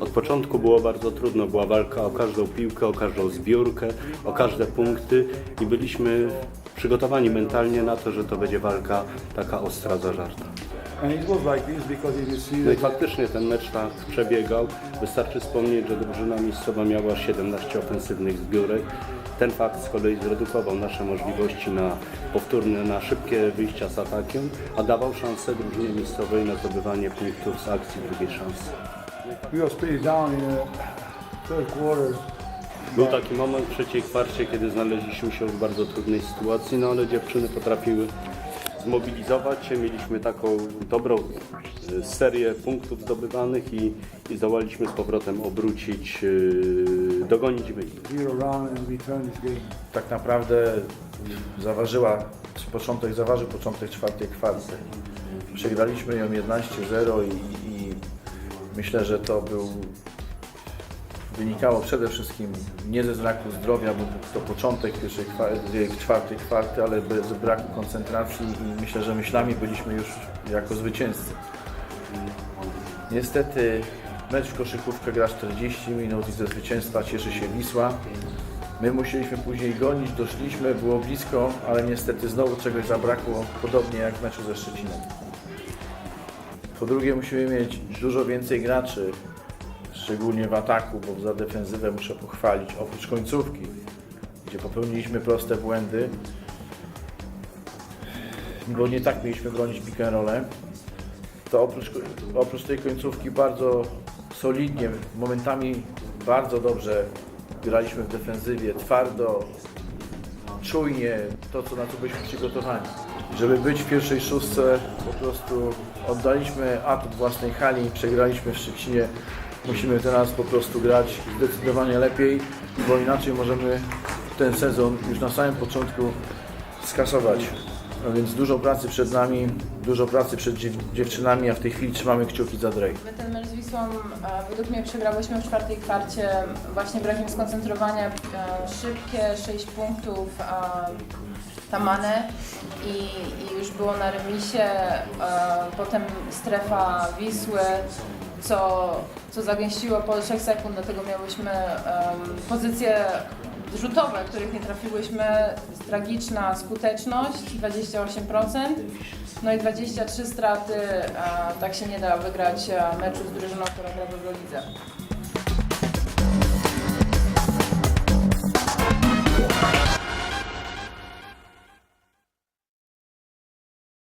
Od początku było bardzo trudno, była walka o każdą piłkę, o każdą zbiórkę, o każde punkty i byliśmy przygotowani mentalnie na to, że to będzie walka taka ostra, zażarta. No i faktycznie ten mecz tak przebiegał. Wystarczy wspomnieć, że drużyna miejscowa miała 17 ofensywnych zbiórek. Ten fakt z kolei zredukował nasze możliwości na powtórne, na szybkie wyjścia z atakiem, a dawał szansę drużynie miejscowej na zdobywanie punktów z akcji drugiej szansy. Był taki moment w trzeciej kwarcie, kiedy znaleźliśmy się w bardzo trudnej sytuacji, no ale dziewczyny potrafiły zmobilizować się. Mieliśmy taką dobrą e, serię punktów zdobywanych i, i zdołaliśmy z powrotem obrócić, e, dogonić wynik. Tak naprawdę zaważyła, początek zaważył początek czwartej kwarty. Przegraliśmy ją 11-0 i, i myślę, że to był wynikało przede wszystkim nie ze braku zdrowia, bo to początek pierwszej kwarty, czwartej kwarty, ale bez braku koncentracji i myślę, że myślami byliśmy już jako zwycięzcy. Niestety mecz w koszykówkę gra 40 minut i ze zwycięstwa cieszy się Wisła. My musieliśmy później gonić, doszliśmy, było blisko, ale niestety znowu czegoś zabrakło, podobnie jak w meczu ze Szczecinem. Po drugie musimy mieć dużo więcej graczy, szczególnie w ataku, bo za defensywę muszę pochwalić, oprócz końcówki, gdzie popełniliśmy proste błędy, bo nie tak mieliśmy bronić pick and to oprócz, oprócz tej końcówki bardzo solidnie, momentami bardzo dobrze graliśmy w defensywie, twardo, czujnie, to co na co byliśmy przygotowani. Żeby być w pierwszej szóstce po prostu oddaliśmy atut własnej hali, przegraliśmy w Szczecinie. Musimy teraz po prostu grać zdecydowanie lepiej, bo inaczej możemy ten sezon już na samym początku skasować. No więc dużo pracy przed nami, dużo pracy przed dziew- dziewczynami, a w tej chwili trzymamy kciuki za Drake. My ten mecz z Wisłą e, według mnie przegrałyśmy w czwartej kwarcie właśnie brakiem skoncentrowania, e, szybkie 6 punktów e, tamane i, i już było na remisie, potem strefa Wisły, co, co zagęściło po 3 sekund, dlatego miałyśmy em, pozycje rzutowe, których nie trafiłyśmy, tragiczna skuteczność 28%, no i 23 straty, tak się nie da wygrać e, meczu z drużyną, która gra w Eurolidze.